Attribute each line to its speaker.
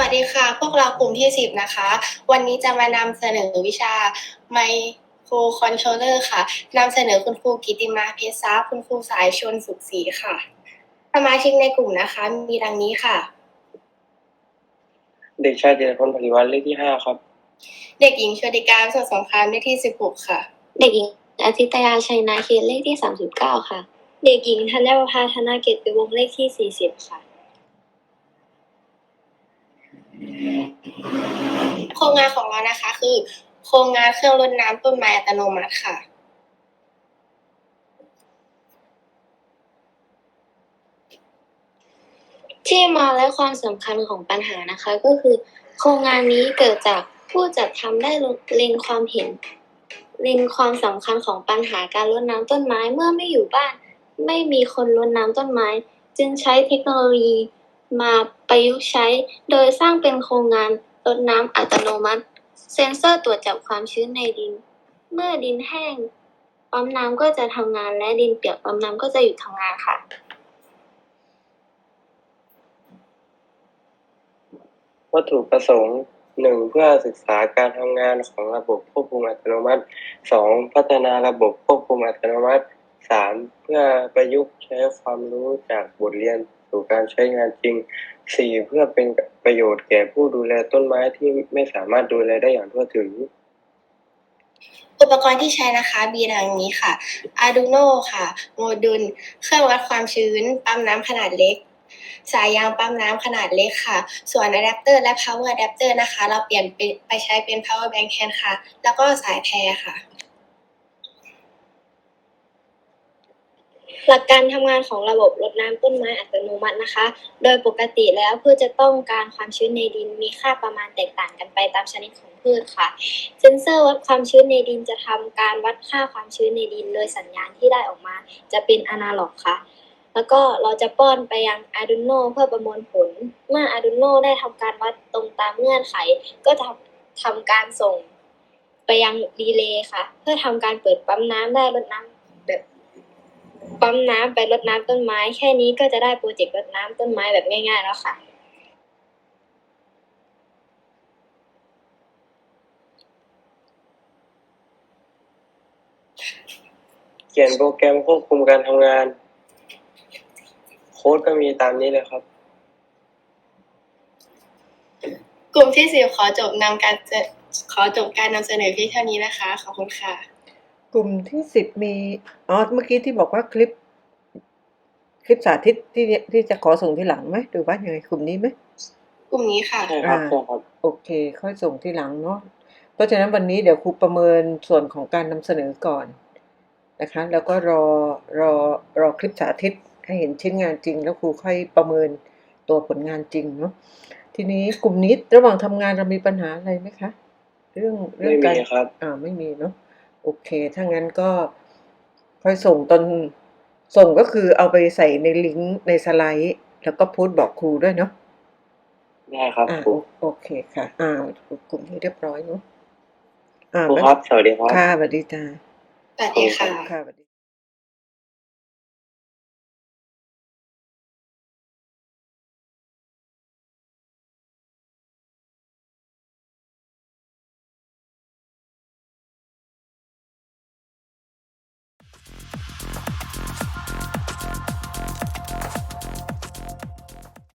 Speaker 1: วัสดีค่ะ พวกเรากลุ่มที่ 10 นะคะ วันนี้จะมานำเสนอวิชา Microcontroller ค่ะนำเสนอคุณครูกิติมาเพชรทรัพย์คุณครูสายชนสุขศรีค่ะ สมาชิกในกลุ่มนะคะ มีดังนี้ค่ะ
Speaker 2: เด็กชายเจริญพลปริวัติเลขที่ห้าครับ
Speaker 1: เด็กหญิงชวดิการส่วนสงครามเลขที่ 16 ค่ะ
Speaker 3: เด็กหญิงอาทิตยาชัยนาเขตเลขที่ 39 ค่ะ
Speaker 4: เด็กหญิงธัญประภาธนาเกตเป็นวงเลขที่ 40 ค่ะ
Speaker 1: โครงงานของเรานะคะ คือ โครงงานเครื่องรดน้ำต้นไม้อัตโนมัติค่ะ
Speaker 3: ที่มาและความสำคัญของปัญหานะคะ ก็คือ โครงงานนี้เกิดจากผู้จัดทำได้เล็งความเห็นเล็งความสำคัญของปัญหาการรดน้ำต้นไม้เมื่อไม่อยู่บ้าน ไม่มีคนรดน้ำต้นไม้ จึงใช้เทคโนโลยีมา ประยุกต์ใช้ โดยสร้างเป็นโครงงานรดน้ำอัตโนมัติ เซ็นเซอร์ตรวจจับความชื้นในดิน เมื่อดินแห้งปั๊มน้ำก็จะทำงานและดินเปียกปั๊มน้ำก็จะหยุดทำงานค่ะ
Speaker 2: วัตถุประสงค์หนึ่งเพื่อศึกษาการทำงานของระบบควบคุมอัตโนมัติสองพัฒนาระบบควบคุมอัตโนมัติสามเพื่อประยุกต์ใช้ความรู้จากบทเรียน สู่การใช้งานจริงสี่เพื่อเป็นประโยชน์แก่ผู้ดูแลต้นไม้ที่ไม่สามารถดูแลได้อย่างทั่วถึง
Speaker 1: อุปกรณ์ที่ใช้นะคะมีดังนี้ค่ะ Arduino ค่ะ โมดูล เครื่องวัดความชื้น ปั๊มน้ำขนาดเล็ก สายยางปั๊มน้ำขนาดเล็กค่ะ ส่วน Adapter และ Power Adapter นะคะ เราเปลี่ยนไปไปใช้เป็น Power Bank แทนค่ะ แล้วก็สายแพรค่ะ
Speaker 4: หลักการทำงานของระบบรดน้ำต้นไม้อัตโนมัตินะคะ โดยปกติแล้วพืชจะต้องการความชื้นในดินมีค่าประมาณแตกต่างกันไปตามชนิดของพืชค่ะ เซนเซอร์วัดความชื้นในดินจะทำการวัดค่าความชื้นในดิน โดยสัญญาณที่ได้ออกมาจะเป็นอนาล็อกค่ะ แล้วก็เราจะป้อนไปยัง Arduino เพื่อประมวลผล เมื่อ Arduino ได้ทำการวัดตรงตามเงื่อนไข ก็จะทำการส่งไปยังรีเลย์ค่ะ เพื่อทำการเปิดปั๊มน้ำได้รดน้ำแบบ ปั๊มน้ำไปรดน้ำต้นไม้ แค่นี้ก็จะได้โปรเจกต์รดน้ำต้นไม้แบบง่ายๆแล้วค่ะ
Speaker 2: เขียนโปรแกรมควบคุมการทำงาน โค้ดก็มีตามนี้เลยครับ
Speaker 1: กลุ่มที่10ขอจบนำการจะขอจบการนำเสนอเพียงเท่านี้นะคะ ขอบคุณค่ะ
Speaker 5: กลุ่มที่สิบมีอ๋อเมื่อกี้ที่บอกว่าคลิป คลิปสาธิตที่ที่จะขอส่งที่หลังไหมหรือว่ายังไงกลุ่มนี้ไหม
Speaker 1: กลุ่มนี้ค่ะ
Speaker 2: ใช่ครับ
Speaker 5: อ่า
Speaker 2: ใช่ครับ
Speaker 5: โอเค ค่อยส่งที่หลังเนาะเพราะฉะนั้นวันนี้เดี๋ยวครูประเมินส่วนของการนำเสนอก่อนนะคะ แล้วก็รอรอรอคลิปสาธิตให้เห็นชิ้นงานจริง แล้วครูค่อยประเมินตัวผลงานจริงเนาะทีนี้กลุ่มนี้ระหว่างทำงานเรามีปัญหาอะไรไหมคะ เรื่องเรื่
Speaker 2: ไม่
Speaker 5: องการ
Speaker 2: มีครับ
Speaker 5: อ่าไม่มีเนาะ โอเค ถ้างั้นก็ค่อยส่งตอนส่งก็คือเอาไปใส่ในลิงก์ในสไลด์ แล้วก็โพูดบอกครูด้วยเนาะ
Speaker 2: ได้ครับ
Speaker 5: อ่า
Speaker 2: ครู
Speaker 5: โอโอเคค่ะอ่ากลุ่มนี้เรียบร้อยเนาะอ่า
Speaker 2: ครู
Speaker 5: แล้ว
Speaker 2: ครับสวัสดีครับ
Speaker 5: ค่ะสวัสดีจ้า
Speaker 1: สวัสดีค่ะ
Speaker 5: ค่ะสวัสดี